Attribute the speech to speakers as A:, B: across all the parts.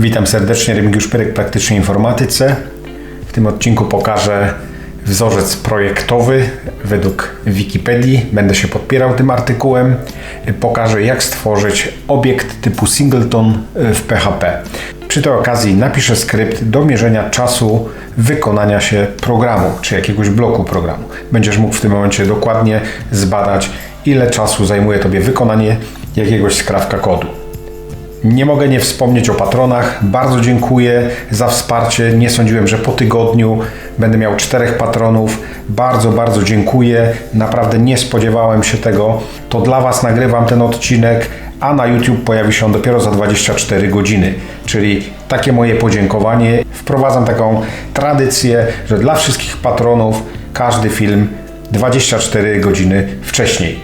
A: Witam serdecznie, Remigiusz Pyrek, Praktycznej Informatyce. W tym odcinku pokażę wzorzec projektowy według Wikipedii. Będę się podpierał tym artykułem. Pokażę jak stworzyć obiekt typu singleton w PHP. Przy tej okazji napiszę skrypt do mierzenia czasu wykonania się programu, czy jakiegoś bloku programu. Będziesz mógł w tym momencie dokładnie zbadać, ile czasu zajmuje Tobie wykonanie jakiegoś skrawka kodu. Nie mogę nie wspomnieć o patronach. Bardzo dziękuję za wsparcie. Nie sądziłem, że po tygodniu będę miał czterech patronów. Bardzo, bardzo dziękuję. Naprawdę nie spodziewałem się tego. To dla Was nagrywam ten odcinek, a na YouTube pojawi się on dopiero za 24 godziny. Czyli takie moje podziękowanie. Wprowadzam taką tradycję, że dla wszystkich patronów każdy film 24 godziny wcześniej.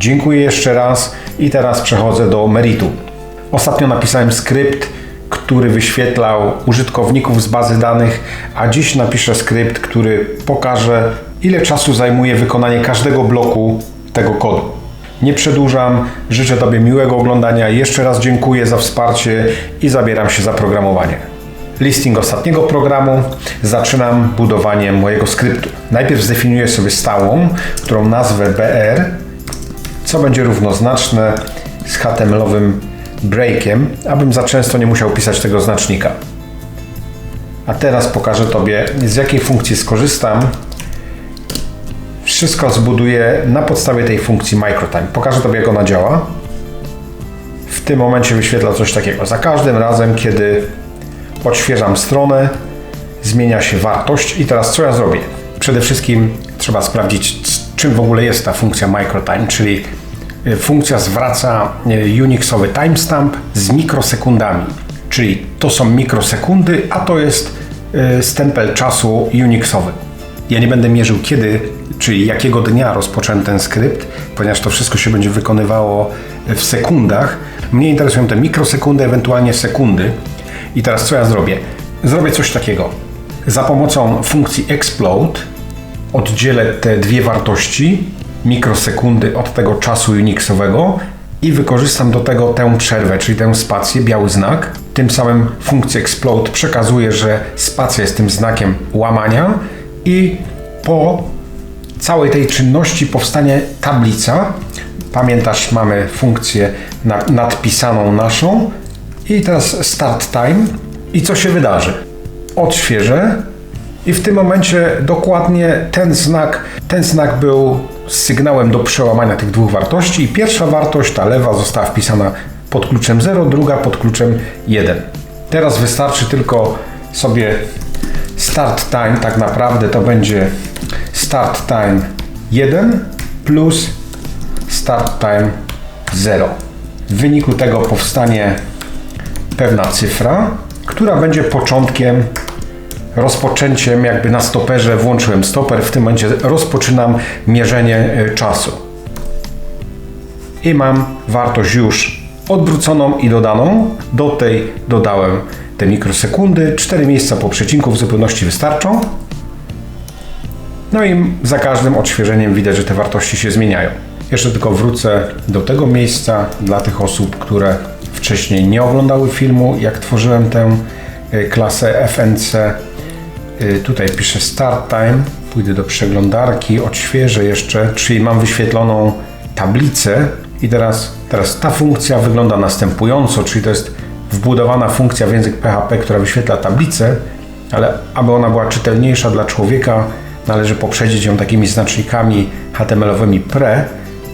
A: Dziękuję jeszcze raz i teraz przechodzę do meritum. Ostatnio napisałem skrypt, który wyświetlał użytkowników z bazy danych, a dziś napiszę skrypt, który pokaże, ile czasu zajmuje wykonanie każdego bloku tego kodu. Nie przedłużam, życzę Tobie miłego oglądania. Jeszcze raz dziękuję za wsparcie i zabieram się za programowanie. Listing ostatniego programu. Zaczynam budowaniem mojego skryptu. Najpierw zdefiniuję sobie stałą, którą nazwę BR, co będzie równoznaczne z HTML-owym breakiem, abym za często nie musiał pisać tego znacznika. A teraz pokażę Tobie, z jakiej funkcji skorzystam. Wszystko zbuduję na podstawie tej funkcji microtime. Pokażę Tobie, jak ona działa. W tym momencie wyświetla coś takiego. Za każdym razem, kiedy odświeżam stronę, zmienia się wartość. I teraz co ja zrobię? Przede wszystkim trzeba sprawdzić, czym w ogóle jest ta funkcja microtime, czyli funkcja zwraca y, Unixowy timestamp z mikrosekundami. Czyli to są mikrosekundy, a to jest y, stempel czasu Unixowy. Ja nie będę mierzył kiedy, czyli jakiego dnia rozpocząłem ten skrypt, ponieważ to wszystko się będzie wykonywało w sekundach. Mnie interesują te mikrosekundy, ewentualnie sekundy. I teraz co ja zrobię? Zrobię coś takiego. Za pomocą funkcji explode oddzielę te dwie wartości mikrosekundy od tego czasu Unixowego i wykorzystam do tego tę przerwę, czyli tę spację, biały znak. Tym samym funkcja explode przekazuje, że spacja jest tym znakiem łamania i po całej tej czynności powstanie tablica. Pamiętasz, mamy funkcję nadpisaną naszą i teraz start time i co się wydarzy? Odświeżę i w tym momencie dokładnie ten znak, ten znak był sygnałem do przełamania tych dwóch wartości i pierwsza wartość, ta lewa, została wpisana pod kluczem 0, druga pod kluczem 1. Teraz wystarczy tylko sobie start time, tak naprawdę to będzie start time 1 plus start time 0. W wyniku tego powstanie pewna cyfra, która będzie początkiem rozpoczęciem jakby na stoperze włączyłem stoper, w tym momencie rozpoczynam mierzenie e, czasu. I mam wartość już odwróconą i dodaną. Do tej dodałem te mikrosekundy. 4 miejsca po przecinku w zupełności wystarczą. No i za każdym odświeżeniem widać, że te wartości się zmieniają. Jeszcze tylko wrócę do tego miejsca dla tych osób, które wcześniej nie oglądały filmu, jak tworzyłem tę e, klasę FNC tutaj piszę start time, pójdę do przeglądarki, odświeżę jeszcze, czyli mam wyświetloną tablicę. I teraz, teraz ta funkcja wygląda następująco, czyli to jest wbudowana funkcja w język PHP, która wyświetla tablicę, ale aby ona była czytelniejsza dla człowieka, należy poprzedzić ją takimi znacznikami HTML-owymi pre.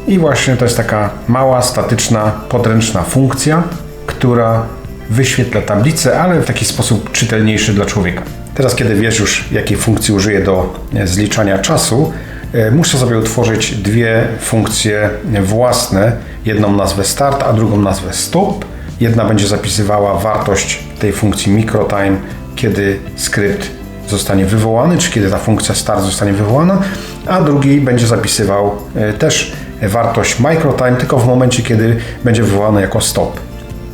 A: I właśnie to jest taka mała, statyczna, podręczna funkcja, która wyświetla tablicę, ale w taki sposób czytelniejszy dla człowieka. Teraz, kiedy wiesz już, jakiej funkcji użyję do e, zliczania czasu, e, muszę sobie utworzyć dwie funkcje własne. Jedną nazwę start, a drugą nazwę stop. Jedna będzie zapisywała wartość tej funkcji microtime, kiedy skrypt zostanie wywołany, czy kiedy ta funkcja start zostanie wywołana, a drugi będzie zapisywał e, też wartość microtime, tylko w momencie, kiedy będzie wywołany jako stop.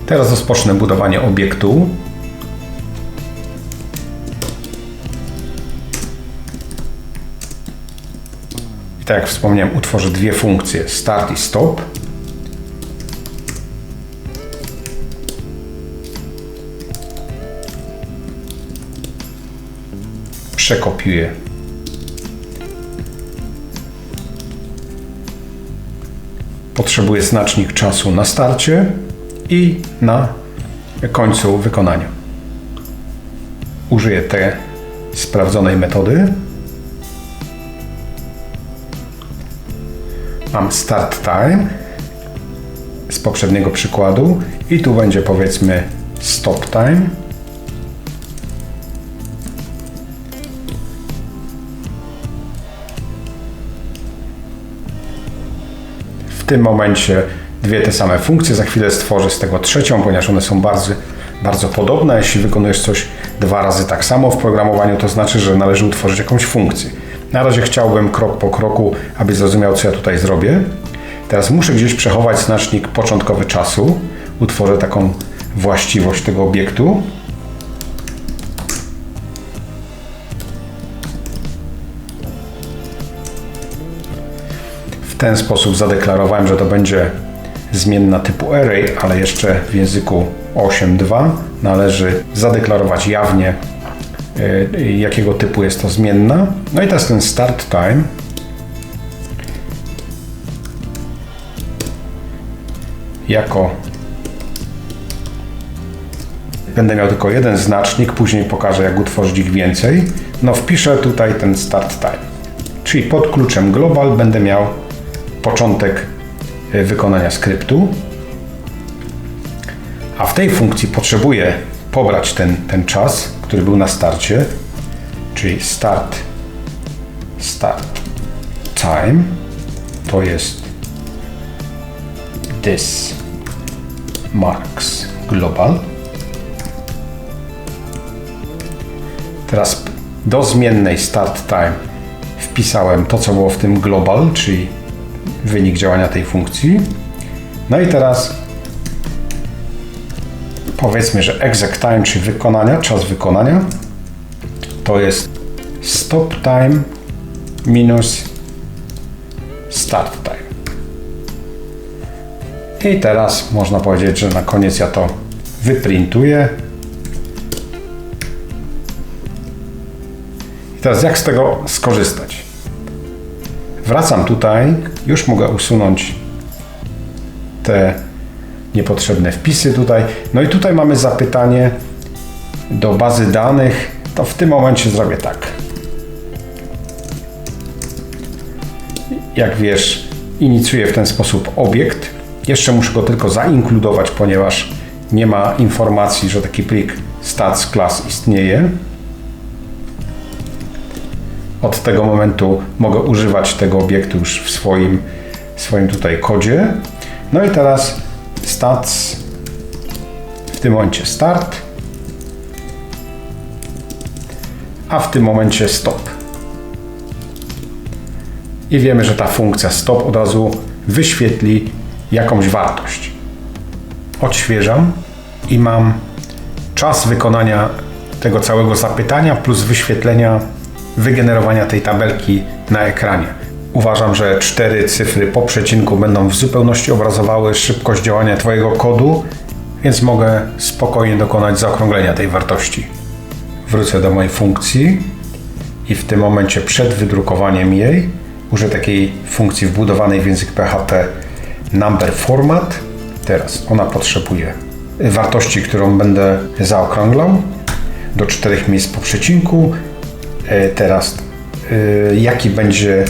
A: Teraz rozpocznę budowanie obiektu. tak jak wspomniałem, utworzę dwie funkcje start i stop. Przekopiuję potrzebuje znacznik czasu na starcie i na końcu wykonania. Użyję tej sprawdzonej metody. Mam start time z poprzedniego przykładu i tu będzie powiedzmy stop time. W tym momencie dwie te same funkcje. Za chwilę stworzę z tego trzecią, ponieważ one są bardzo, bardzo podobne. Jeśli wykonujesz coś dwa razy tak samo w programowaniu, to znaczy, że należy utworzyć jakąś funkcję. Na razie chciałbym krok po kroku, aby zrozumiał, co ja tutaj zrobię. Teraz muszę gdzieś przechować znacznik początkowy czasu. Utworzę taką właściwość tego obiektu. W ten sposób zadeklarowałem, że to będzie zmienna typu array, ale jeszcze w języku 8.2 należy zadeklarować jawnie, jakiego typu jest to zmienna. No i teraz ten start time jako będę miał tylko jeden znacznik, później pokażę jak utworzyć ich więcej. No wpiszę tutaj ten start time. Czyli pod kluczem global będę miał początek y, wykonania skryptu. A w tej funkcji potrzebuję pobrać ten, ten czas, który był na starcie, czyli start start time to jest this marks global. Teraz do zmiennej start time wpisałem to, co było w tym global, czyli wynik działania tej funkcji. No i teraz powiedzmy, że exec time, czyli wykonania, czas wykonania, to jest stop time minus start time. I teraz można powiedzieć, że na koniec ja to wyprintuję. I teraz jak z tego skorzystać? Wracam tutaj, już mogę usunąć te niepotrzebne wpisy tutaj. No i tutaj mamy zapytanie do bazy danych. To w tym momencie zrobię tak. Jak wiesz, inicjuję w ten sposób obiekt. Jeszcze muszę go tylko zainkludować, ponieważ nie ma informacji, że taki plik stats class istnieje. Od tego momentu mogę używać tego obiektu już w swoim, swoim tutaj kodzie. No i teraz stats, w tym momencie start, a w tym momencie stop. I wiemy, że ta funkcja stop od razu wyświetli jakąś wartość. Odświeżam i mam czas wykonania tego całego zapytania plus wyświetlenia, wygenerowania tej tabelki na ekranie. Uważam, że cztery cyfry po przecinku będą w zupełności obrazowały szybkość działania Twojego kodu, więc mogę spokojnie dokonać zaokrąglenia tej wartości. Wrócę do mojej funkcji i w tym momencie przed wydrukowaniem jej użyję takiej funkcji wbudowanej w język PHP number format. Teraz ona potrzebuje wartości, którą będę zaokrąglał do czterech miejsc po przecinku. E, Teraz e, jaki będzie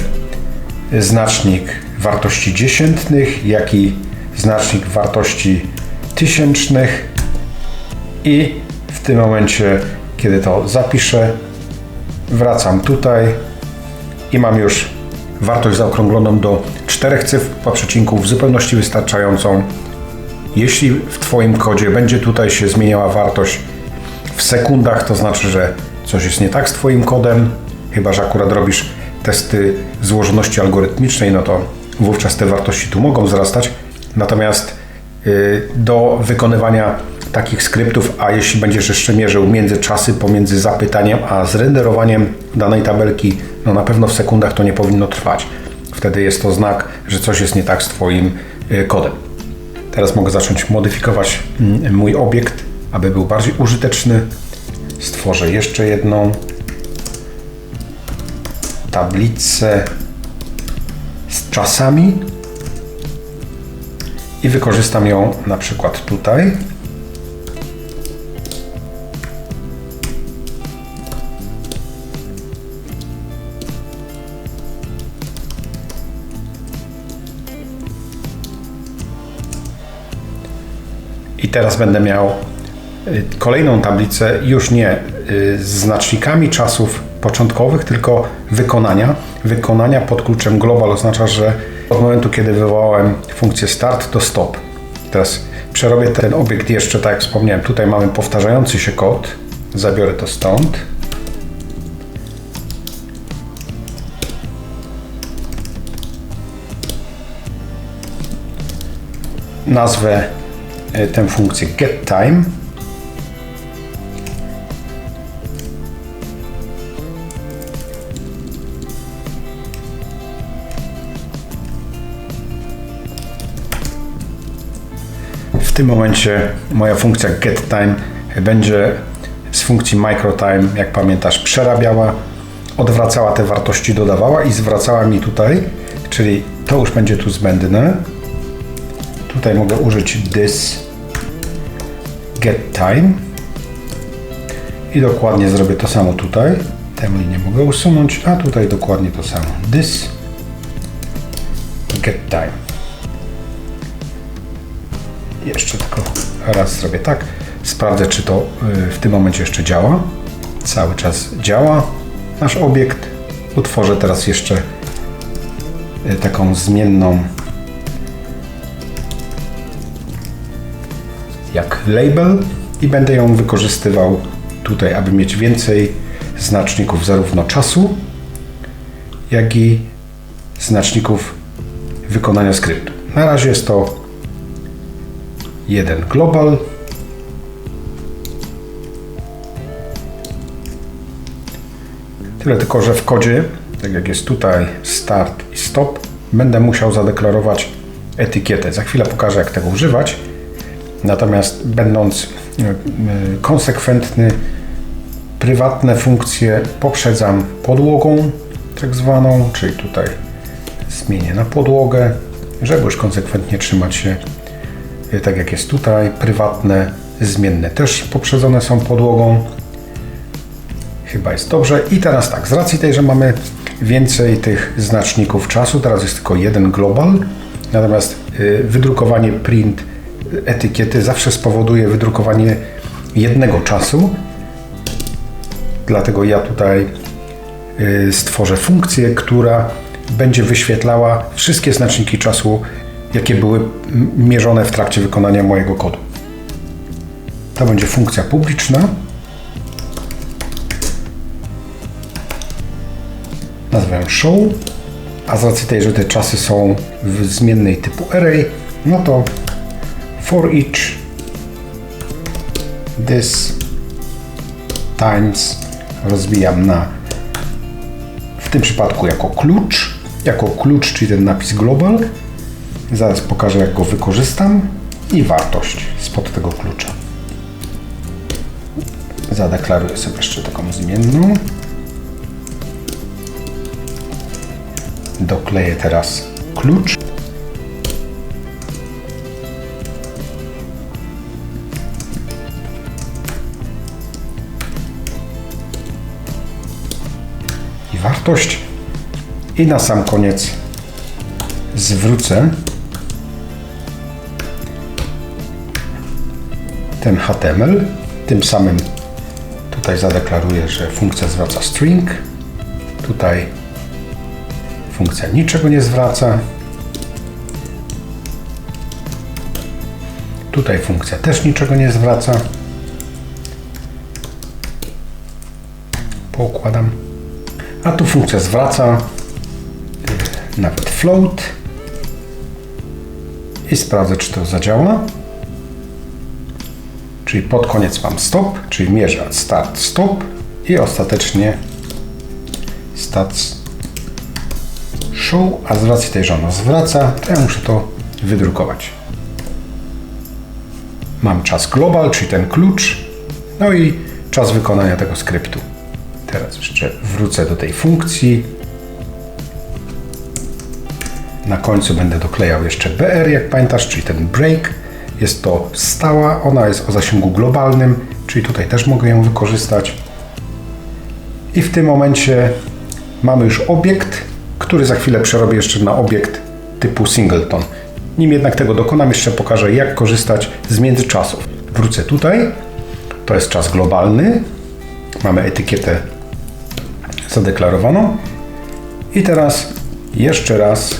A: znacznik wartości dziesiętnych, jak i znacznik wartości tysięcznych i w tym momencie, kiedy to zapiszę, wracam tutaj i mam już wartość zaokrągloną do czterech cyfr po przecinku w zupełności wystarczającą. Jeśli w Twoim kodzie będzie tutaj się zmieniała wartość w sekundach, to znaczy, że coś jest nie tak z Twoim kodem, chyba że akurat robisz testy złożoności algorytmicznej, no to wówczas te wartości tu mogą wzrastać. Natomiast y, do wykonywania takich skryptów, a jeśli będziesz jeszcze mierzył międzyczasy pomiędzy zapytaniem a zrenderowaniem danej tabelki, no na pewno w sekundach to nie powinno trwać. Wtedy jest to znak, że coś jest nie tak z Twoim y, kodem. Teraz mogę zacząć modyfikować mm, mój obiekt, aby był bardziej użyteczny. Stworzę jeszcze jedną tablicę z czasami i wykorzystam ją na przykład tutaj. I teraz będę miał y, kolejną tablicę już nie y, z znacznikami czasów początkowych, tylko wykonania. Wykonania pod kluczem global oznacza, że od momentu, kiedy wywołałem funkcję start do stop. Teraz przerobię ten obiekt jeszcze, tak jak wspomniałem, tutaj mamy powtarzający się kod. Zabiorę to stąd. Nazwę y, tę funkcję getTime. W tym momencie moja funkcja getTime będzie z funkcji microTime, jak pamiętasz, przerabiała, odwracała te wartości, dodawała i zwracała mi tutaj, czyli to już będzie tu zbędne. Tutaj mogę użyć this getTime i dokładnie zrobię to samo tutaj. Tę linię mogę usunąć, a tutaj dokładnie to samo. This getTime. Jeszcze tylko raz zrobię tak. Sprawdzę, czy to y, w tym momencie jeszcze działa. Cały czas działa nasz obiekt. Utworzę teraz jeszcze y, taką zmienną jak label i będę ją wykorzystywał tutaj, aby mieć więcej znaczników zarówno czasu, jak i znaczników wykonania skryptu. Na razie jest to jeden global. Tyle tylko, że w kodzie, tak jak jest tutaj start i stop, będę musiał zadeklarować etykietę. Za chwilę pokażę, jak tego używać. Natomiast będąc e, e, konsekwentny, prywatne funkcje poprzedzam podłogą, tak zwaną, czyli tutaj zmienię na podłogę, żeby już konsekwentnie trzymać się tak jak jest tutaj, prywatne, zmienne też poprzedzone są podłogą. Chyba jest dobrze. I teraz tak, z racji tej, że mamy więcej tych znaczników czasu, teraz jest tylko jeden global, natomiast e, wydrukowanie print etykiety zawsze spowoduje wydrukowanie jednego czasu. Dlatego ja tutaj e, stworzę funkcję, która będzie wyświetlała wszystkie znaczniki czasu jakie były mierzone w trakcie wykonania mojego kodu. To będzie funkcja publiczna. Nazwę show, a z racji tej, że te czasy są w zmiennej typu array, no to for each this times rozbijam na w tym przypadku jako klucz, jako klucz, czyli ten napis global Zaraz pokażę, jak go wykorzystam i wartość spod tego klucza. Zadeklaruję sobie jeszcze taką zmienną. Dokleję teraz klucz. I wartość. I na sam koniec zwrócę ten HTML. Tym samym tutaj zadeklaruję, że funkcja zwraca string. Tutaj funkcja niczego nie zwraca. Tutaj funkcja też niczego nie zwraca. Poukładam. A tu funkcja zwraca nawet float i sprawdzę, czy to zadziała. Czyli pod koniec mam stop, czyli mierzę start, stop i ostatecznie stats show, a z racji tej, że ono zwraca, to ja muszę to wydrukować. Mam czas global, czyli ten klucz, no i czas wykonania tego skryptu. Teraz jeszcze wrócę do tej funkcji Na końcu będę doklejał jeszcze BR, jak pamiętasz, czyli ten break. Jest to stała, ona jest o zasięgu globalnym, czyli tutaj też mogę ją wykorzystać. I w tym momencie mamy już obiekt, który za chwilę przerobię jeszcze na obiekt typu singleton. Nim jednak tego dokonam, jeszcze pokażę jak korzystać z międzyczasów. Wrócę tutaj, to jest czas globalny, mamy etykietę zadeklarowaną i teraz jeszcze raz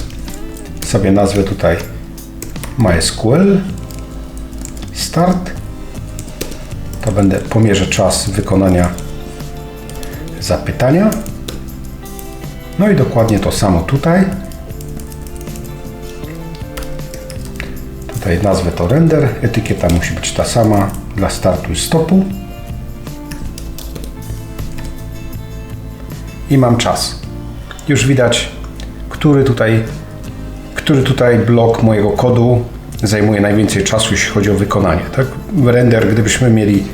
A: sobie nazwę tutaj MySQL start. To będę pomierzę czas wykonania zapytania. No i dokładnie to samo tutaj. Tutaj nazwę to render. Etykieta musi być ta sama. Dla startu i stopu. I mam czas. Już widać który tutaj który tutaj blok mojego kodu zajmuje najwięcej czasu, jeśli chodzi o wykonanie. Tak? Render, gdybyśmy mieli,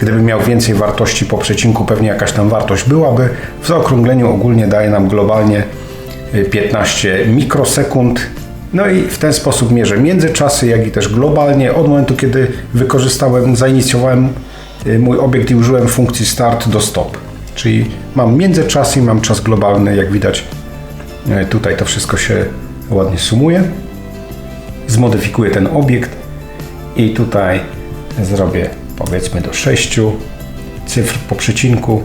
A: gdyby miał więcej wartości po przecinku, pewnie jakaś tam wartość byłaby. W zaokrągleniu ogólnie daje nam globalnie 15 y, mikrosekund. No i w ten sposób mierzę międzyczasy, jak i też globalnie od momentu, kiedy wykorzystałem, zainicjowałem y, mój obiekt i użyłem funkcji start do stop. Czyli mam międzyczasy i mam czas globalny, jak widać y, tutaj to wszystko się ładnie sumuje. Zmodyfikuję ten obiekt i tutaj zrobię powiedzmy do 6 cyfr po przecinku.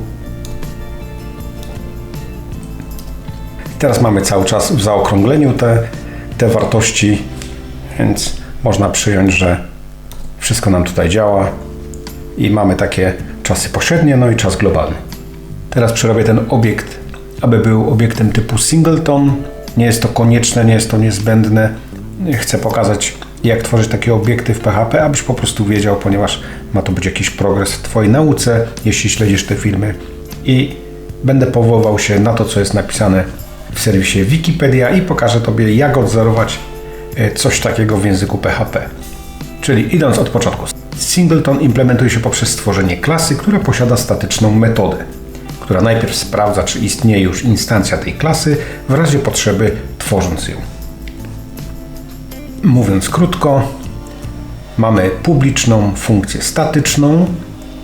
A: Teraz mamy cały czas w zaokrągleniu te, te wartości, więc można przyjąć, że wszystko nam tutaj działa i mamy takie czasy pośrednie, no i czas globalny. Teraz przerobię ten obiekt, aby był obiektem typu singleton, nie jest to konieczne, nie jest to niezbędne. Chcę pokazać, jak tworzyć takie obiekty w PHP, abyś po prostu wiedział, ponieważ ma to być jakiś progres w Twojej nauce, jeśli śledzisz te filmy. I będę powoływał się na to, co jest napisane w serwisie Wikipedia i pokażę Tobie, jak odzorować e, coś takiego w języku PHP. Czyli idąc od początku. Singleton implementuje się poprzez stworzenie klasy, która posiada statyczną metodę która najpierw sprawdza, czy istnieje już instancja tej klasy, w razie potrzeby tworząc ją. Mówiąc krótko, mamy publiczną funkcję statyczną,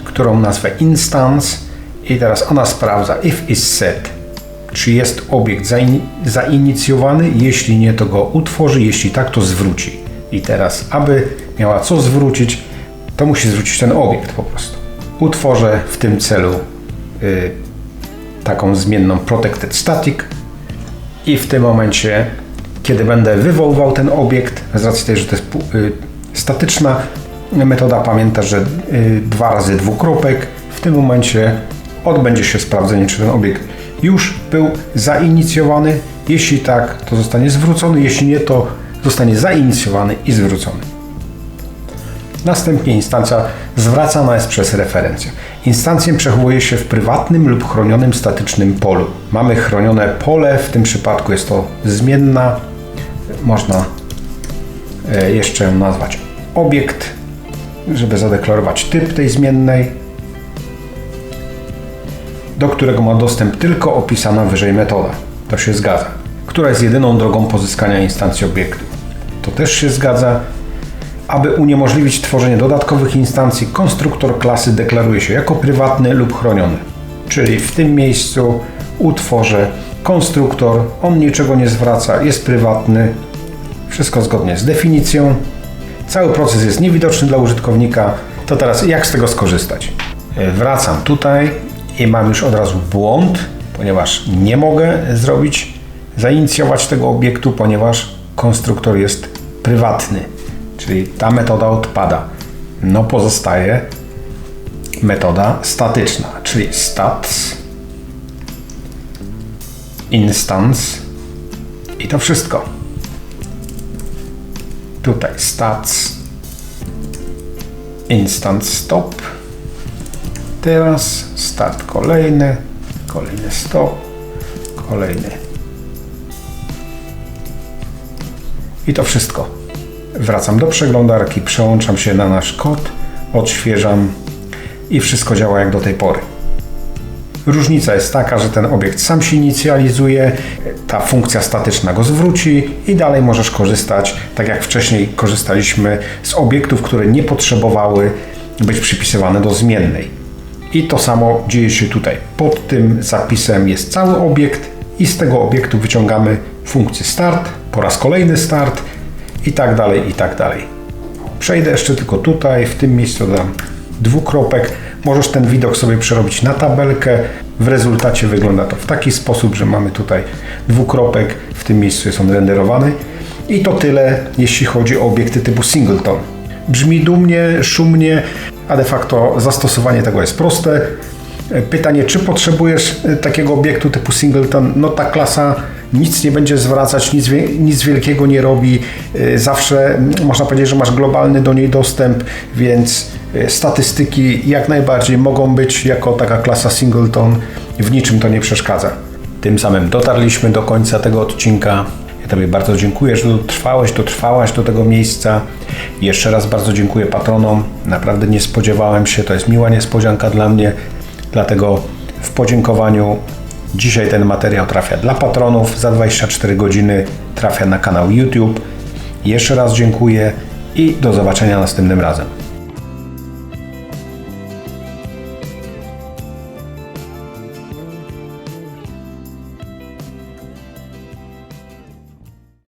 A: którą nazwę instance i teraz ona sprawdza if is set, czy jest obiekt zainicjowany, jeśli nie, to go utworzy, jeśli tak, to zwróci. I teraz, aby miała co zwrócić, to musi zwrócić ten obiekt po prostu. Utworzę w tym celu y, taką zmienną protected static i w tym momencie, kiedy będę wywoływał ten obiekt, z racji tej, że to jest y, statyczna metoda, pamięta, że y, dwa razy dwukropek, w tym momencie odbędzie się sprawdzenie, czy ten obiekt już był zainicjowany. Jeśli tak, to zostanie zwrócony, jeśli nie, to zostanie zainicjowany i zwrócony. Następnie instancja zwracana jest przez referencję. Instancję przechowuje się w prywatnym lub chronionym statycznym polu. Mamy chronione pole, w tym przypadku jest to zmienna. Można e, jeszcze nazwać obiekt, żeby zadeklarować typ tej zmiennej, do którego ma dostęp tylko opisana wyżej metoda. To się zgadza. Która jest jedyną drogą pozyskania instancji obiektu. To też się zgadza. Aby uniemożliwić tworzenie dodatkowych instancji, konstruktor klasy deklaruje się jako prywatny lub chroniony. Czyli w tym miejscu utworzę konstruktor, on niczego nie zwraca, jest prywatny, wszystko zgodnie z definicją. Cały proces jest niewidoczny dla użytkownika. To teraz jak z tego skorzystać? Wracam tutaj i mam już od razu błąd, ponieważ nie mogę zrobić, zainicjować tego obiektu, ponieważ konstruktor jest prywatny czyli ta metoda odpada. No pozostaje metoda statyczna, czyli stats instance i to wszystko. Tutaj stats instance stop. Teraz start kolejny, kolejny stop, kolejny. I to wszystko. Wracam do przeglądarki, przełączam się na nasz kod, odświeżam i wszystko działa jak do tej pory. Różnica jest taka, że ten obiekt sam się inicjalizuje, ta funkcja statyczna go zwróci i dalej możesz korzystać, tak jak wcześniej korzystaliśmy z obiektów, które nie potrzebowały być przypisywane do zmiennej. I to samo dzieje się tutaj. Pod tym zapisem jest cały obiekt i z tego obiektu wyciągamy funkcję start, po raz kolejny start i tak dalej, i tak dalej. Przejdę jeszcze tylko tutaj, w tym miejscu dam dwukropek. Możesz ten widok sobie przerobić na tabelkę. W rezultacie wygląda to w taki sposób, że mamy tutaj dwukropek, w tym miejscu jest on renderowany. I to tyle, jeśli chodzi o obiekty typu singleton. Brzmi dumnie, szumnie, a de facto zastosowanie tego jest proste. Pytanie, czy potrzebujesz e, takiego obiektu typu singleton? No ta klasa nic nie będzie zwracać, nic, nic wielkiego nie robi. E, Zawsze mm, można powiedzieć, że masz globalny do niej dostęp, więc e, statystyki jak najbardziej mogą być jako taka klasa singleton. W niczym to nie przeszkadza. Tym samym dotarliśmy do końca tego odcinka. Ja Tobie bardzo dziękuję, że dotrwałeś, dotrwałaś do tego miejsca. Jeszcze raz bardzo dziękuję patronom. Naprawdę nie spodziewałem się, to jest miła niespodzianka dla mnie. Dlatego w podziękowaniu dzisiaj ten materiał trafia dla patronów. Za 24 godziny trafia na kanał YouTube. Jeszcze raz dziękuję i do zobaczenia następnym razem.